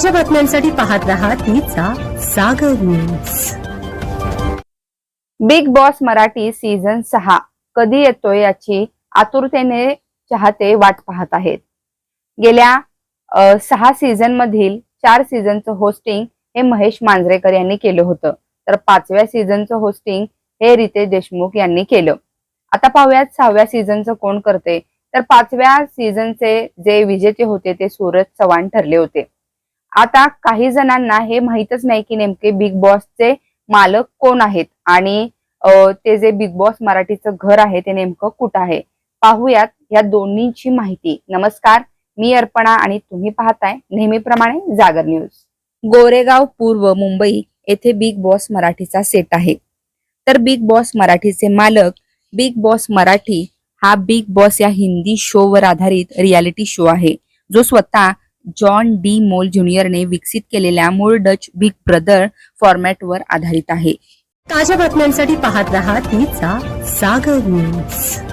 ताज्या बातम्यांसाठी पाहत राहा तिचा Sagar news Bigg Boss Marathi season सहा. कधी येतोय याची आतुरतेने चाहते वाट पाहत आहेत. गेल्या सहा सीझन मधील चार सीझनचं होस्टिंग हे महेश मांजरेकर यांनी केलं होतं. तर पाचव्या सीझनचं होस्टिंग हे रितेश देशमुख यांनी केलं. आता पाहूयात सहाव्या सीझनचं कोण करते. तर पाचव्या सीझनचे जे विजेते होते ते सूरज चव्हाण ठरले होते. आता काही जणांना हे माहीतच नाही की नेमके बिग बॉसचे मालक कोण आहेत आणि ते जे बिग बॉस मराठीचं घर आहे ते नेमकं कुठं आहे? पाहूयात या दोन्हीची माहिती. नमस्कार मी अर्पणा आणि तुम्ही पाहताय नेहमीप्रमाणे जागर न्यूज. गोरेगाव पूर्व मुंबई येथे बिग बॉस मराठीचा सेट आहे. तर बिग बॉस मराठीचे मालक बिग बॉस मराठी हा बिग बॉस या हिंदी शो वर आधारित रियालिटी शो आहे. जो स्वतः जॉन डी मोल ज्युनियरने विकसित केलेल्या मूळ डच बिग ब्रदर फॉर्मॅटवर आधारित आहे. ताज्या बातम्यांसाठी पाहत राहा तीचा सागर न्यूज.